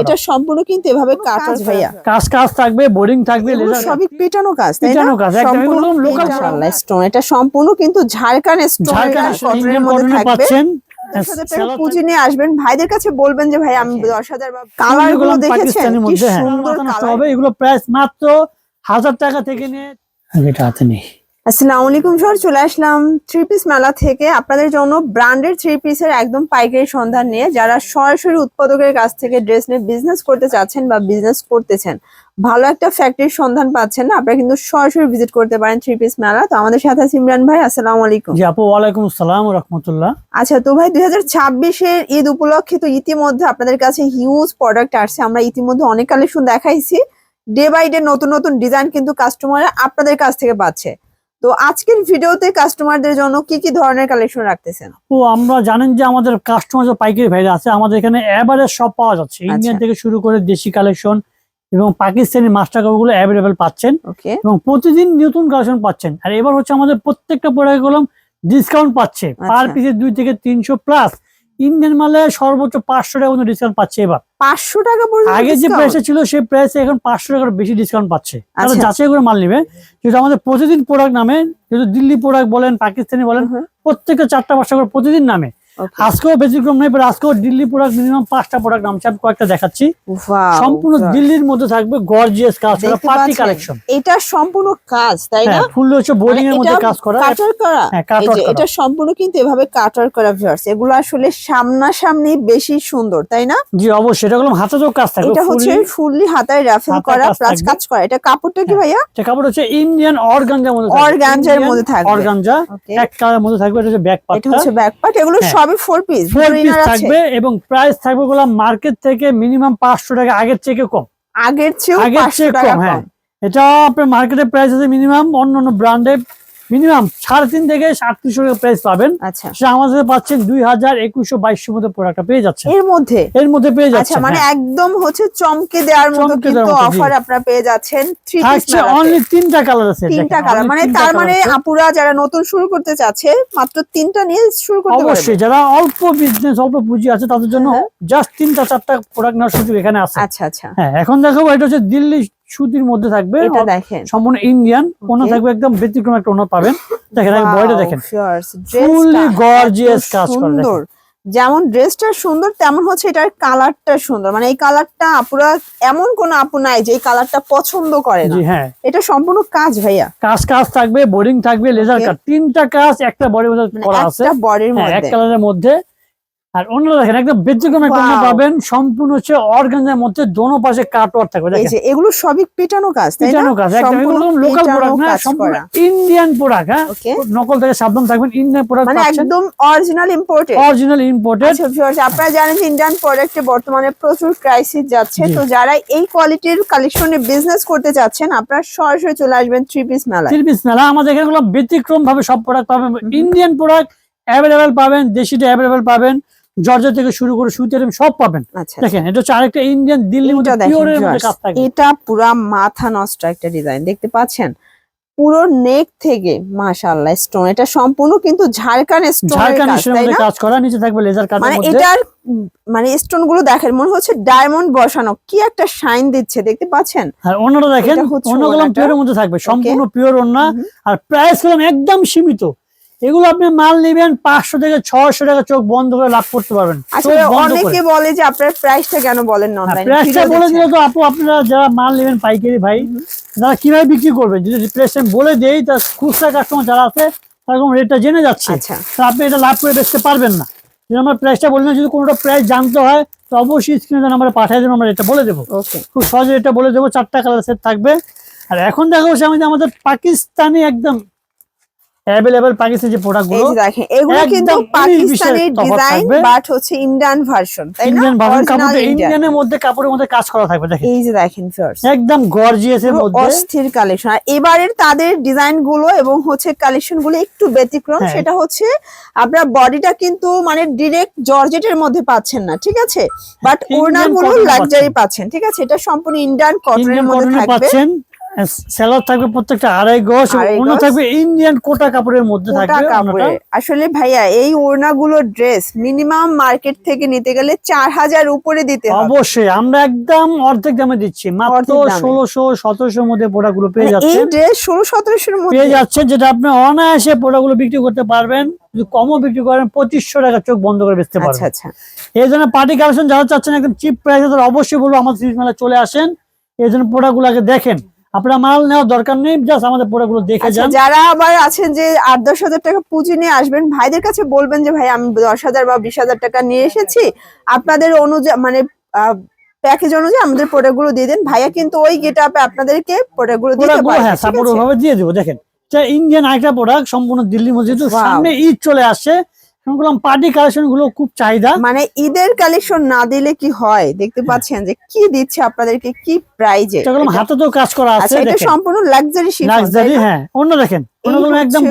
এটা হ্যাঁ, সম্পূর্ণ কিন্তু এভাবে কাটার ভাইয়া। কাজ কাজ থাকবে বোর্ডিং থাকবে সবই পেটানো কাজ পেটানো কাজ, সম্পূর্ণ এটা সম্পূর্ণ কিন্তু স্টোন পাচ্ছেন। পুঁজি নিয়ে আসবেন। ভাইদের কাছে বলবেন যে ভাই আমি দশ হাজার বা কালার কালারগুলো দেখেছেন কি হ্যাঁ। সুন্দর কালার এগুলো প্রাইস মাত্র হাজার টাকা থেকে নিয়ে এটা হাতে নেই। আসসালামু আলাইকুম স্যার চলে আসলাম থ্রি পিস মেলা থেকে। আপনাদের জন্য ব্র্যান্ডেড থ্রি পিসের একদম পাইকারি সন্ধান নিয়ে যারা সরাসরি উৎপাদকের কাছ থেকে ড্রেস নিয়ে বিজনেস করতে চাচ্ছেন বা বিজনেস করতেছেন ভালো একটা ফ্যাক্টরির সন্ধান পাচ্ছেন না আপনারা কিন্তু সরাসরি ভিজিট করতে পারেন থ্রি পিস মেলা। তো আমাদের সাথে আছে ইমরান ভাই আসসালামু আলাইকুম। জি আপু ওয়ালাইকুম আসসালাম রহমতুল্লাহ। আচ্ছা তো ভাই দুই হাজার ছাব্বিশের ঈদ উপলক্ষে তো ইতিমধ্যে আপনাদের কাছে হিউজ প্রোডাক্ট আসছে। আমরা ইতিমধ্যে অনেক কালেকশন দেখাইছি। ডে বাই ডে নতুন নতুন ডিজাইন কিন্তু কাস্টমাররা আপনাদের কাছ থেকে পাচ্ছে। তো আজকের ভিডিওতে কাস্টমারদের জন্য কি কি ধরনের কালেকশন রাখতেছেন? ও আমরা জানেন যে আমাদের কাস্টমার পাইকারি ভাইরা আছে আমাদের এখানে এভারেজ সব পাওয়া যাচ্ছে। ইন্ডিয়ান থেকে শুরু করে দেশি কালেকশন এবং পাকিস্তানি মাস্টার কাপড়গুলো অ্যাভেলেবেল পাচ্ছেন। ওকে এবং প্রতিদিন নতুন কালেকশন পাচ্ছেন। আর এবার হচ্ছে আমাদের প্রত্যেকটা প্রোডাক্ট কলম ডিসকাউন্ট পাচ্ছে। পার আচ্ছা। পিসে দুই থেকে তিনশো প্লাস ইন্ডিয়ান মালে সর্বোচ্চ পাঁচশো টাকা ডিসকাউন্ট পাচ্ছে এবার। পাঁচশো টাকা পর্যন্ত আগে যে? প্রাইসে ছিল সেই প্রাইসে এখন পাঁচশো টাকার বেশি ডিসকাউন্ট পাচ্ছে তাহলে আচ্ছা। যাচাই করে মাল নেবে যদি আমাদের প্রতিদিন প্রোডাক্ট নামে যদি দিল্লি প্রোডাক্ট বলেন পাকিস্তানি বলেন প্রত্যেকটা চারটা পাঁচশো করে প্রতিদিন নামে. আজকেও ব্যতিক্রম নেই আজকেও দিল্লি প্রোডাক্ট মিনিমাম পাঁচটা প্রোডাক্ট নামছে আমি কয়েকটা দেখাচ্ছি। সম্পূর্ণ দিল্লির মধ্যে থাকবে গর্জিয়াস কাজ করা পার্টি কালেকশন এটা সম্পূর্ণ কাজ তাই না? হ্যাঁ ফুল হচ্ছে বোর্ডিং এর মানে মধ্যে কাজ করা। কাটার করা। হ্যাঁ যে এটা সম্পূর্ণ কিন্তু এভাবে কাটার করা ভিউয়ার্স এগুলো আসলে সামনাসামনি বেশি সুন্দর তাই না? জি অবশ্যই। এটা হলো হাতে কাজ থাকবে এটা হচ্ছে ফুললি হাতায় রাফেল করা প্লাস কাজ করা। এটা কাপড়টা কি হ্যাঁ। ভাইয়া? এটা কাপড় হচ্ছে ইন্ডিয়ান অর্গানজার মধ্যে Organza-র মধ্যে থাকবে। অর্গানজা. এক কালারের মধ্যে থাকবে এটা হচ্ছে ব্যাক পার্ট এটা হচ্ছে ব্যাক পার্ট এগুলো হ্যাঁ। সবই ফোর পিস ফোর পিস থাকবে এবং প্রাইস থাকবে গুলো মার্কেট থেকে মিনিমাম পাঁচশো টাকা আগের থেকে কম। আগের চেয়ে আগের চেয়ে টাকা কম হ্যাঁ। এটা আপনার মার্কেটে প্রাইস আছে মিনিমাম অন্য অন্য ব্র্যান্ডে মিনিমাম সাড়ে তিন থেকে সাতত্রিশশো টাকা প্রাইস পাবেন। আচ্ছা। আমাদের পাচ্ছেন দুই হাজার একুশশো বাইশশো মধ্যে প্রোডাক্টটা পেয়ে যাচ্ছে এর মধ্যে? এর মধ্যে পেয়ে যাচ্ছে মানে হ্যাঁ। একদম হচ্ছে চমকে দেওয়ার মতো কিন্তু মতো। অফার আপনারা পেয়ে যাচ্ছেন। অনলি তিনটা কালার আছে তিনটা কালার মানে তার মানে। আপুরা যারা নতুন শুরু করতে চাচ্ছে মাত্র তিনটা নিয়ে শুরু করতে পারবে। অবশ্যই যারা অল্প বিজনেস অল্প পুঁজি আছে তাদের জন্য হ্যাঁ। জাস্ট তিনটা চারটা প্রোডাক্ট নেওয়ার সুযোগ এখানে আছে। আচ্ছা আচ্ছা। হ্যাঁ এখন দেখো এটা হচ্ছে দিল্লি সুতির মধ্যে থাকবে এটা দেখেন। সম্পূর্ণ ইন্ডিয়ান ওনা থাকবে একদম ব্যতিক্রম একটা ওনা পাবেন। দেখেন আগে বয়টা দেখেন। ফুললি gorgeous কাজ করা, সুন্দর। যেমন ড্রেসটা সুন্দর তেমন হচ্ছে এটার কালারটা সুন্দর। মানে এই কালারটা আপুরা এমন কোন আপু নাই যে এই কালারটা পছন্দ করে না। হ্যাঁ। এটা সম্পূর্ণ কাজ ভাইয়া। কাজ কাজ থাকবে বোর্ডিং থাকবে লেজার. কাট তিনটা কাজ একটা বডির মধ্যে মানে করা আছে। একটা বডির মধ্যে। এক কালারের মধ্যে আর অন্য দেখেন একদম ব্যতিক্রম একটা পাবেন। সম্পূর্ণ হচ্ছে অর্গানজার মধ্যে দোনো পাশে কাট ওয়ার্ক থাকবে এই দেখেন। যে এগুলো সবই পেটানো কাজ তাই না? পিটানো কাজ একদম লোকাল প্রোডাক্ট না সম্পূর্ণ ইন্ডিয়ান প্রোডাক্ট হ্যাঁ? নকল থেকে সাবধান থাকবেন ইন্ডিয়ান প্রোডাক্ট মানে একদম অরিজিনাল ইম্পোর্টেড অরিজিনাল ইম্পোর্টেড আচ্ছা viewers, আপনারা জানেন যে ইন্ডিয়ান প্রোডাক্টে বর্তমানে প্রচুর ক্রাইসিস যাচ্ছে। তো যারা এই কোয়ালিটির কালেকশনে বিজনেস করতে চাচ্ছেন আপনারা সরাসরি চলে আসবেন থ্রি পিস মেলা থ্রি পিস মেলা আমাদের এখানে ব্যতিক্রম ভাবে সব প্রোডাক্ট পাবেন। ইন্ডিয়ান প্রোডাক্ট অ্যাভেলেবেল পাবেন দেশিটা অ্যাভেলেবেল পাবেন। জর্জা থেকে শুরু করে সুইটার সব পাবেন। আচ্ছা দেখেন এটা হচ্ছে আরেকটা ইন্ডিয়ান দিল্লির এটা মধ্যে দেখেন পিওরের মধ্যে কাজ থাকে এটা পুরা মাথা নষ্ট একটা ডিজাইন দেখতে পাচ্ছেন? পুরো নেক থেকে মাশাআল্লাহ স্টোন এটা সম্পূর্ণ কিন্তু ঝাড়খান স্টোন তাই মধ্যে কাজ করা নিচে থাকবে লেজার কাটের মানে এটার মানে স্টোনগুলো দেখেন মনে হচ্ছে ডায়মন্ড বসানো কি একটা শাইন দিচ্ছে দেখতে পাচ্ছেন? আর অন্যটা দেখেন অন্যগুলো ওড়নাটা। পিওরের মধ্যে থাকবে সম্পূর্ণ পিওর হুম। আর প্রাইসগুলো একদম সীমিত। এগুলো আপনি মাল নেবেন পাঁচশো থেকে ছয়শো টাকা চোখ বন্ধ করে লাভ করতে পারবেন। করে। অনেকে বলে যে আপনার প্রাইসটা কেন বলেন না অনলাইনে প্রেসটা বলে দিলে তো আপু আপনারা যারা মাল নেবেন পাইকারি ভাই তারা কীভাবে বিক্রি করবেন? যদি প্রেসটা বলে দেই তার খুচরা কাস্টমার যারা আছে তারা রেটটা জেনে যাচ্ছে। আচ্ছা। তো আপনি এটা লাভ করে বেচতে পারবেন না। যদি আমরা প্রাইসটা বলি না যদি কোনোটা প্রাইস জানতে হয় তো অবশ্যই স্ক্রিনে আমরা পাঠিয়ে দেবো আমরা এটা বলে দেবো। খুব সহজে এটা বলে দেবো চারটা কালার সেট থাকবে। আর এখন দেখা হচ্ছে আমাদের পাকিস্তানি একদম অ্যাভেলেবেল পাকিস্তানি যে প্রোডাক্ট এই গুলো দেখেন এগুলো কিন্তু উনিশ পাকিস্তানি ডিজাইন বাট হচ্ছে ইন্ডিয়ান ভার্সন তাই না? ইন্ডিয়ান কাপড়টা Indian। ইন্ডিয়ানের মধ্যে কাপড়ের মধ্যে কাজ করা থাকবে দেখেন। এই যে দেখেন ফার্স্ট একদম গর্জিয়াস এর মধ্যে। অস্থির কালেকশন আর এবারের তাদের ডিজাইনগুলো এবং হচ্ছে কালেকশনগুলো একটু ব্যতিক্রম হ্যাঁ। সেটা হচ্ছে আপনার বডিটা কিন্তু মানে ডিরেক্ট জর্জেটের মধ্যে পাচ্ছেন না ঠিক আছে? বাট Indian ওড়না গুলো লাক্সারি পাচ্ছেন। ঠিক আছে? এটা সম্পূর্ণ ইন্ডিয়ান কটনের মধ্যে থাকবে। সেলার থাকবে প্রত্যেকটা আড়াই গজ অন্য থাকবে ইন্ডিয়ান কোটা কাপড়ের মধ্যে থাকবে। আসলে ভাইয়া এই ওড়নাগুলো ড্রেস মিনিমাম মার্কেট থেকে নিতে গেলে চার হাজার উপরে দিতে অবশ্যই আমরা একদম অর্ধেক দামে দিচ্ছি। মাত্র ষোলোশো সতেরোশোর মধ্যে প্রোডাক্টগুলো পেয়ে মানে এই ড্রেস ষোলো সতেরোশোর মধ্যে। পেয়ে যাচ্ছেন যেটা আপনি অনায়াসে প্রোডাক্টগুলো বিক্রি করতে পারবেন। যদি কমও বিক্রি করেন পঁচিশশো টাকা চোখ বন্ধ করে বেচতে আচ্ছা পারবেন। আচ্ছা এই জন্য পার্টি কালেকশন যারা চাচ্ছেন একদম চিপ প্রাইসে তারা অবশ্যই বলব আমাদের সিরিজ মেলা চলে আসেন। এই জন্য প্রোডাক্টগুলো আগে দেখেন। আপনারা মাল নেওয়ার দরকার নেই জাস্ট আমাদের প্রোডাক্টগুলো দেখে আচ্ছা যান। যারা আবার আছেন যে আট দশ হাজার টাকা পুঁজি নিয়ে আসবেন ভাইদের কাছে বলবেন যে ভাই আমি দশ হাজার বা বিশ হাজার টাকা নিয়ে এসেছি। আপনাদের অনুযায়ী মানে প্যাকেজ অনুযায়ী আমাদের প্রোডাক্টগুলো দিয়ে দেন। ভাইয়া কিন্তু ওই গেট আপে আপনাদেরকে প্রোডাক্টগুলো দিতে পারবে হ্যাঁ সাপোর্ট ভাবে দিয়ে দেবো। দেখেন ইন্ডিয়ান আরেকটা প্রোডাক্ট সম্পূর্ণ দিল্লি মসজিদ সামনে ঈদ চলে আসছে পার্টি কালেকশনগুলো খুব চাহিদা। মানে ঈদের কালেকশন না দিলে কি হয়? দেখতে পাচ্ছেন যে কি দিচ্ছে আপনাদেরকে কি প্রাইজে হাতে তো কাজ করা আছে আচ্ছা এটা সম্পূর্ণ লাক্সারি লাক্সারি হ্যাঁ। অন্য দেখেন একদম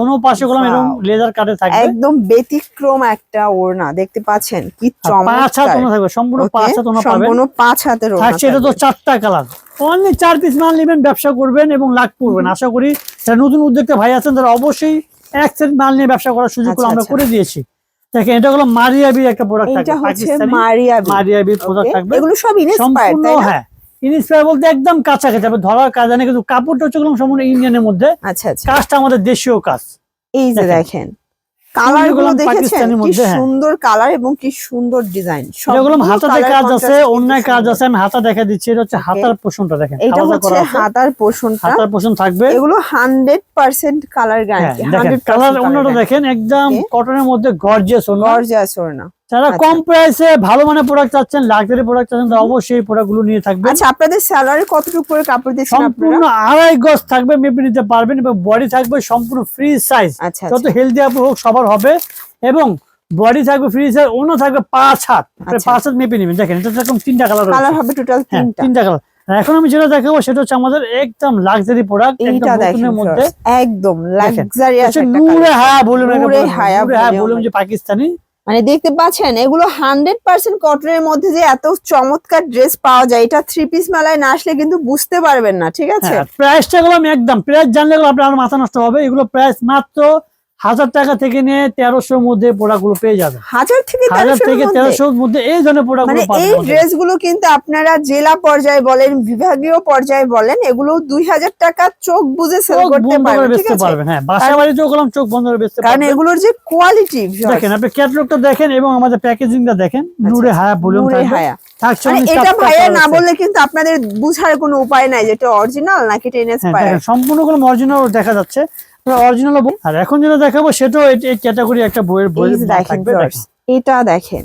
দোনো পাশে গুলো এরকম. লেজার কাটে থাকবে। একদম ব্যতিক্রম একটা ওড়না দেখতে পাচ্ছেন কি আর পাঁচ হাত চমৎকার। ওনা থাকবে সম্পূর্ণ পাঁচ হাত ওনা পাবেন। সম্পূর্ণ পাঁচ হাতের ওড়না থাকছে এটা তো চারটা কালার অনলি চার পিস মাল নেবেন ব্যবসা করবেন এবং লাভ করবেন আশা করি যারা নতুন উদ্যোক্তা ভাই আছেন তারা অবশ্যই এক সেট মাল নিয়ে ব্যবসা করার সুযোগ আচ্ছা, আমরা আচ্ছা। করে দিয়েছি। দেখেন এটা হলো মারিয়াবির একটা প্রোডাক্ট এইটা হচ্ছে পাকিস্তানি। মারিয়া মারিয়াবির প্রোডাক্ট থাকবে। এগুলো সব ইনস্পায়ার তাই না? হ্যাঁ। ইনস্পায়ার বলতে একদম ধরার কাজ কিন্তু কাপড়টা হচ্ছে সম্পূর্ণ ইন্ডিয়ানের মধ্যে। আচ্ছা আচ্ছা। কাজটা আমাদের দেশীয় কাজ। এই যে দেখেন। কালারগুলো দেখেছেন? কি হ্যাঁ। সুন্দর কালার এবং কি সুন্দর ডিজাইন সবগুলো হাতাতে কাজ আছে অন্যায় কাজ আছে আমি হাতা দেখা দিচ্ছি এটা হচ্ছে হাতার পোষণটা দেখেন এটা হচ্ছে হাতার পোষণটা। হাতার পোষণ থাকবে। এগুলো হান্ড্রেড পার্সেন্ট কালার গ্যারান্টি দেখেন হান্ড্রেড কালার অন্যটা দেখেন একদম কটনের মধ্যে গর্জিয়াস গর্জিয়াস গর্জাস ওড়না। যারা আচ্ছা। কম প্রাইসে ভালো মানের প্রোডাক্ট চাচ্ছেন লাক্সারি প্রোডাক্ট চাচ্ছেন তারা অবশ্যই নিয়ে থাকবেন। আচ্ছা আপনাদের স্যালারি কতটুকু করে কাপড় সম্পূর্ণ আড়াই গজ থাকবে মেপে নিতে পারবেন এবং বডি থাকবে সম্পূর্ণ ফ্রি সাইজ আচ্ছা যত হেলদি আপ হোক সবার হবে। এবং বডি থাকবে ফ্রি সাইজ অন্য থাকবে পাঁচ হাত। আচ্ছা। পাঁচ হাত মেপে নেবেন। দেখেন এটা এরকম তিনটা কালার কালার হবে টোটাল হ্যাঁ তিনটা। তিনটা কালার এখন আমি যেটা দেখাবো সেটা হচ্ছে আমাদের একদম লাক্সারি প্রোডাক্ট দেখেন মধ্যে। একদম নূরে হায়া বলুন নূরে হায়া বলুন যে পাকিস্তানি। মানে দেখতে পাচ্ছেন, এগুলো হান্ড্রেড পার্সেন্ট কটনের মধ্যে যে এত চমৎকার ড্রেস পাওয়া যায়, এটা থ্রি পিস মেলায় না আসলে কিন্তু বুঝতে পারবেন না, ঠিক আছে? হ্যাঁ প্রাইসটা গুলো আমি একদম প্রাইস জানলে আপনার মাথা নষ্ট হবে, এগুলো প্রাইস মাত্র হাজার টাকা থেকে নিয়ে তেরোশোর মধ্যে প্রোডাক্ট পেয়ে যাবে হাজার থেকে হাজার থেকে মধ্যে? তেরোশোর মধ্যে এই ধরনের প্রোডাক্ট মানে এই পাবেন ড্রেসগুলো কিন্তু আপনারা জেলা পর্যায়ে বলেন বিভাগীয় পর্যায়ে বলেন এগুলো দুই হাজার টাকা চোখ বুঝে সেল করতে পারবেন বেচতে পারবেন হ্যাঁ বাসা বাড়িতেও গেলাম চোখ বন্ধ করে বেচতে কারণ এগুলোর যে কোয়ালিটি দেখেন আপনি ক্যাটলগটা দেখেন এবং আমাদের প্যাকেজিংটা দেখেন আচ্ছা, নূরে হায়া বলুন হায়া। মানে অনেক এটা ভাইয়া না বললে কিন্তু আপনাদের বুঝার কোনো উপায় নাই যেটা অরিজিনাল নাকি হ্যাঁ সম্পূর্ণ কোনো অরিজিনাল দেখা যাচ্ছে। অরিজিনাল আর এখন যেটা দেখাবো সেটাও এই- ক্যাটাগরি একটা বইয়ের বই দেখেন এটা দেখেন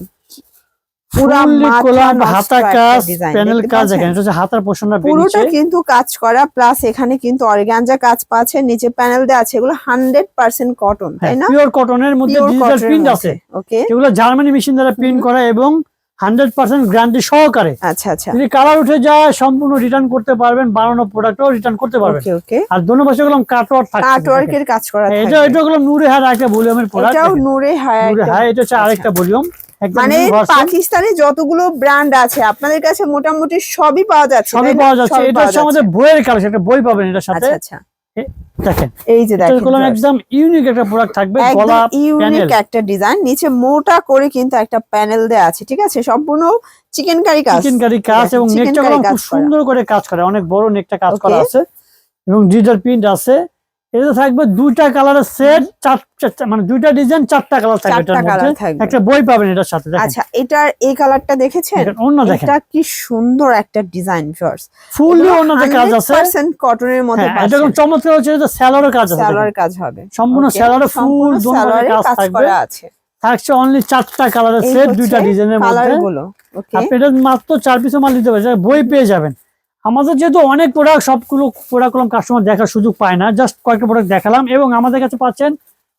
পুরোটা কিন্তু কাজ করা প্লাস এখানে কিন্তু অর্গানজা কাজ পাচ্ছে নিচে প্যানেল দেওয়া আছে এগুলো হান্ড্রেড পার্সেন্ট কটন তাই না? পিওর কটনের মধ্যে ডিজিটাল প্রিন্ট আছে। ওকে এগুলো জার্মানি মেশিন দ্বারা প্রিন্ট করা এবং হান্ড্রেড পার্সেন্ট গ্যারান্টি সহকারে। আচ্ছা আচ্ছা। যদি কালার উঠে যায় সম্পূর্ণ রিটার্ন করতে পারবেন বানানো প্রোডাক্টও রিটার্ন করতে পারবেন। আর দোনো পাশে গেলাম কাটওয়ার্ক থাকছে। কাটওয়ার্ক এর কাজ করা এটা এটা হলো নূরে হার একটা ভলিউমের প্রোডাক্ট এটাও নূরে হায়া এটা হচ্ছে আচ্ছা। আরেকটা ভলিউম মানে পাকিস্তানে যতগুলো ব্র্যান্ড আছে আপনাদের কাছে মোটামুটি সবই পাওয়া যাচ্ছে সবই পাওয়া যাচ্ছে। এটা হচ্ছে আমাদের বইয়ের কালেকশন একটা বই পাবেন এটার সাথে। আচ্ছা আচ্ছা। দেখেন এই যে দেখেন একদম ইউনিক একটা প্রোডাক্ট থাকবে গলা ইউনিক একটা ডিজাইন নিচে মোটা করে কিন্তু একটা প্যানেল দেয়া আছে ঠিক আছে? সম্পূর্ণ চিকেন কারি কাজ চিকেন কারি কাজ এবং নেকটা খুব সুন্দর করে কাজ করে অনেক বড় নেকটা কাজ করা আছে এবং ডিজিটাল প্রিন্ট আছে। এটা থাকবে দুইটা কালারের সেট চার চারটা- মানে দুইটা ডিজাইন চারটা কালার থাকবে এটার মধ্যে। একটা বই পাবেন এটার সাথে দেখেন। আচ্ছা এটার এই কালারটা দেখেছেন? দেখেন, অন্য দেখেন। এটা কি সুন্দর একটা ডিজাইন ফার্স ফুললি অন্যতে কাজ আছে। 100% কটনের মধ্যে হ্যাঁ এটা এরকম চমৎকার হচ্ছে এটা স্যালোরের কাজ আছে দেখেন। কাজ হবে। সম্পূর্ণ স্যালোরে ফুল সম্পূর্ণ দোনো কাজ কাজ থাকবে। আছে। থাকছে অনলি চারটা কালারের সেট দুইটা ডিজাইনের মধ্যে। আপনি এটা মাত্র চার পিসের মাল দিতে পারবেন বই পেয়ে যাবেন। আমাদের যেহেতু অনেক প্রোডাক্ট সবগুলো প্রোডাক্ট কাস্টমার দেখার সুযোগ পায় না। জাস্ট কয়েকটা প্রোডাক্ট দেখালাম এবং আমাদের কাছে পাচ্ছেন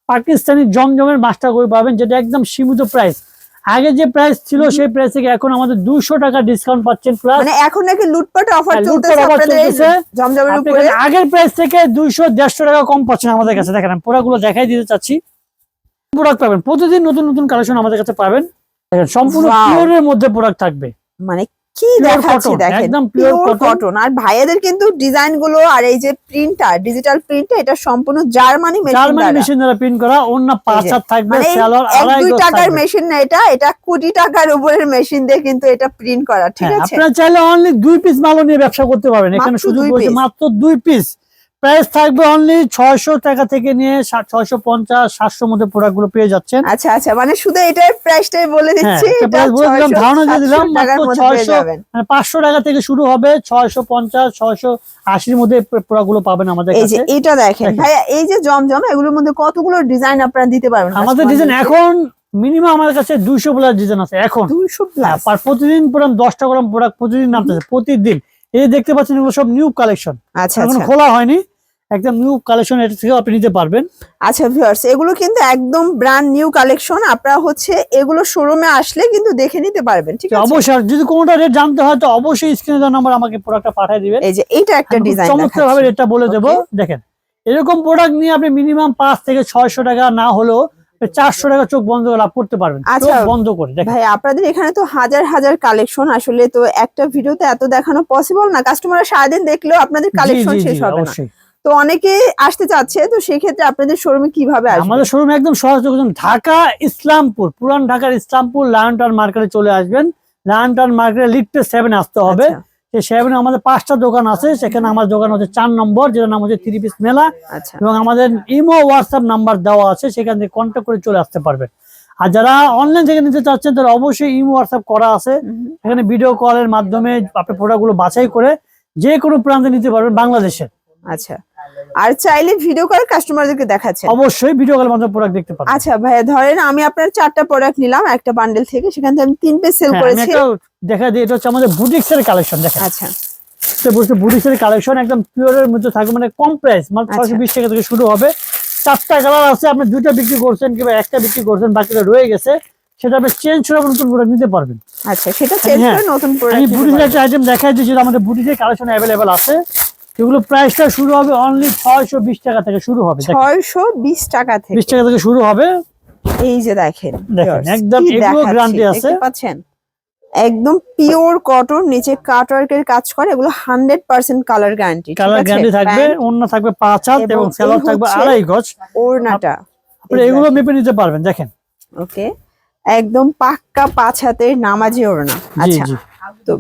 পাকিস্তানি জমজমের মাস্টার বই পাবেন যেটা একদম সীমিত প্রাইস আগে যে প্রাইস ছিল সেই প্রাইস থেকে এখন আমাদের দুশো টাকা ডিসকাউন্ট পাচ্ছেন প্লাস মানে এখন নাকি লুটপাট অফার হ্যাঁ, চলতেছে। জমজমের উপরে। আগের প্রাইস থেকে দুইশো দেড়শো টাকা কম পাচ্ছেন আমাদের কাছে। দেখেন আমি প্রোডাক্টগুলো দেখাই দিতে চাচ্ছি। প্রোডাক্ট পাবেন। প্রতিদিন নতুন নতুন কালেকশন আমাদের কাছে পাবেন। সম্পূর্ণ. পিওরের মধ্যে প্রোডাক্ট থাকবে। মানে কি দেখাচ্ছি দেখেন? একদম পিওর। কটন আর ভাইয়াদের কিন্তু ডিজাইনগুলো আর এই যে প্রিন্টার ডিজিটাল প্রিন্ট এটা সম্পূর্ণ জার্মানি মেশিন জার্মানি মেশিন দ্বারা প্রিন্ট করা অন্য পাঁচ হাত থাকবে সেলর আড়াই দুই টাকার মেশিন না এটা এটা কোটি টাকার উপরের মেশিন দিয়ে কিন্তু এটা প্রিন্ট করা ঠিক হ্যাঁ, আছে? আপনারা চাইলে অনলি দুই পিস মালও নিয়ে ব্যবসা করতে পারবেন এখানে শুধু? মাত্র দুই পিস প্রাইস থাকবে অনলি ছয়শো টাকা থেকে নিয়ে ছয়শো পঞ্চাশ সাতশো মধ্যে প্রোডাক্টগুলো পেয়ে যাচ্ছেন। আচ্ছা আচ্ছা মানে শুধু এটার প্রাইসটাই বলে দিচ্ছি হ্যাঁ, 600, ধারণা দিয়ে দিলাম, 700 টাকার মাত্র মধ্যে পেয়ে 600 যাবেন। মানে পাঁচশো টাকা থেকে শুরু হবে ছয়শো পঞ্চাশ ছয়শো আশির মধ্যে প্রোডাক্টগুলো পাবেন আমাদের এই যে এটা দেখেন। ভাইয়া এই যে জমজম এগুলোর মধ্যে কতগুলো ডিজাইন আপনারা দিতে পারবেন? আমাদের ডিজাইন এখন মিনিমাম আমার কাছে দুইশো প্লাস ডিজাইন আছে এখন। দুইশো হ্যাঁ, প্লাস আর প্রতিদিন পুরো দশটা করে প্রোডাক্ট প্রতিদিন নামতেছে প্রতিদিন। এই দেখতে পাচ্ছেন এগুলো সব নিউ কালেকশন আচ্ছা এখনও আচ্ছা। খোলা হয়নি। একদম নিউ কালেকশন এটা থেকে আপনি নিতে পারবেন। আচ্ছা ভিউয়ার্স এগুলো কিন্তু একদম ব্র্যান্ড নিউ কালেকশন আপনারা হচ্ছে এগুলো শোরুমে আসলে কিন্তু দেখে নিতে পারবেন ঠিক আছে? অবশ্যই যদি কোনোটা রেট জানতে হয় তো অবশ্যই স্ক্রিনে দেওয়া নাম্বার আমাকে প্রোডাক্টটা পাঠিয়ে দিবেন। এই যে এটা একটা ডিজাইন চমৎকার ভাবে রেটটা বলে দেবো. দেখেন এরকম প্রোডাক্ট নিয়ে আপনি মিনিমাম পাঁচ থেকে ছয়শো টাকা না হলেও চারশো টাকা চোখ বন্ধ লাভ করতে পারবেন। আচ্ছা। বন্ধ করে ভাই আপনাদের এখানে তো হাজার হাজার কালেকশন আসলে তো একটা ভিডিওতে এত দেখানো পসিবল না? কাস্টমাররা সারাদিন দেখলেও আপনাদের কালেকশন শেষ হবে না। তো অনেকে আসতে চাচ্ছে তো সেই ক্ষেত্রে আপনাদের শোরুমে কীভাবে আসবে? আমাদের শোরুম একদম সহজ ঢাকা ইসলামপুর পুরান ঢাকার ইসলামপুর লায়ন টাউন মার্কেটে চলে আসবেন। লায়ন টাউন মার্কেটে লিফটে সেভেন আসতে হবে। আচ্ছা, সেই সেভেনে আমাদের পাঁচটা দোকান আছে সেখানে আমার দোকান হচ্ছে চার নম্বর যেটার নাম হচ্ছে থ্রি পিস মেলা। আচ্ছা। এবং আমাদের ইমো হোয়াটসঅ্যাপ নাম্বার দেওয়া আছে সেখান থেকে কন্ট্যাক্ট করে চলে আসতে পারবেন। আর যারা অনলাইন থেকে নিতে চাচ্ছেন তারা অবশ্যই ইমো হোয়াটসঅ্যাপ করা আছে। এখানে ভিডিও কলের মাধ্যমে আপনি প্রোডাক্টগুলো বাছাই করে যে কোনো প্রান্তে নিতে পারবেন বাংলাদেশে। আচ্ছা। আর চাইলে ভিডিও কল কাস্টমারদেরকে দেখাচ্ছে অবশ্যই ভিডিও কল মাধ্যমে প্রোডাক্ট দেখতে পারবেন। আচ্ছা ভাইয়া ধরেন আমি আপনার চারটা প্রোডাক্ট নিলাম একটা বান্ডেল থেকে সেখান থেকে আমি তিন পিস সেল হ্যাঁ, আমি করেছি। একটা দেখা দিই এটা হচ্ছে আমাদের বুটিক্স এর কালেকশন দেখেন। আচ্ছা। বুঝতে বুটিক্স এর কালেকশন একদম পিওরের মধ্যে থাকবে মানে কম প্রাইস মানে আচ্ছা। ছয়শো বিশ টাকা থেকে শুরু হবে। চারটা কালার আছে আপনি দুইটা বিক্রি করছেন কিংবা একটা বিক্রি করছেন বাকিটা রয়ে গেছে সেটা আপনি চেঞ্জ করে নতুন প্রোডাক্ট নিতে পারবেন। আচ্ছা সেটা চেঞ্জ হ্যাঁ, করে নতুন আমি প্রোডাক্ট বুটিক্সের একটা আইটেম দেখাই দিয়েছি যেটা আমাদের বুটিক্সের কালেকশন অ্যাভেলেবেল আছে। সেগুলো প্রাইসটা শুরু হবে অনলি ছয়শো বিশ টাকা থেকে শুরু হবে ছয়শো বিশ টাকা থেকে। বিশ টাকা থেকে শুরু হবে। এই যে দেখেন দেখেন, একদম এগুলো দেখাচ্ছি, আছে। পাচ্ছেন? একদম পিওর কটন নিচে কাটওয়ার্কের কাজ করে এগুলো hundred percent colour guarantee colour guarantee থাকবে অন্য থাকবে পাঁচ হাত এবং সেলার থাকবে আড়াই গজ। ওড়নাটা। আপনি এগুলো মেপে নিতে পারবেন দেখেন। ওকে একদম পাক্কা পাঁচ হাতের নামাজি ওড়না। আচ্ছা। তো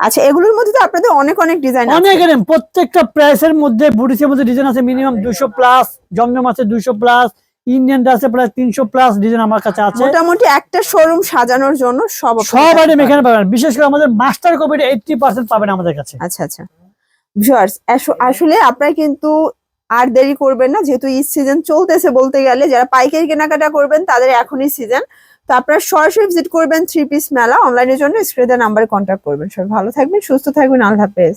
আচ্ছা এগুলোর মধ্যে তো আপনাদের অনেক অনেক ডিজাইন অনেক প্রত্যেকটা প্রাইসের মধ্যে বুটিসের মধ্যে ডিজাইন আছে মিনিমাম দুশো প্লাস জমজম আছে দুশো প্লাস ইন্ডিয়ান আছে প্রায় তিনশো প্লাস ডিজাইন আমার কাছে আছে। মোটামুটি একটা শোরুম সাজানোর জন্য সব সব আইটেম এখানে পাবেন। বিশেষ করে আমাদের মাস্টার কপিটা এইটটি পার্সেন্ট পাবেন আমাদের কাছে। আচ্ছা আচ্ছা। ভিউয়ার্স আসলে আপনারা কিন্তু আর দেরি করবেন না যেহেতু ঈদ সিজন চলতেছে বলতে গেলে যারা পাইকারি কেনাকাটা করবেন তাদের এখনই সিজন তো আপনারা সরাসরি ভিজিট করবেন থ্রি পিস মেলা অনলাইনের জন্য স্ক্রিনে নাম্বারে কন্ট্যাক্ট করবেন। সবাই ভালো থাকবেন, সুস্থ থাকবেন, আল্লাহ হাফেজ।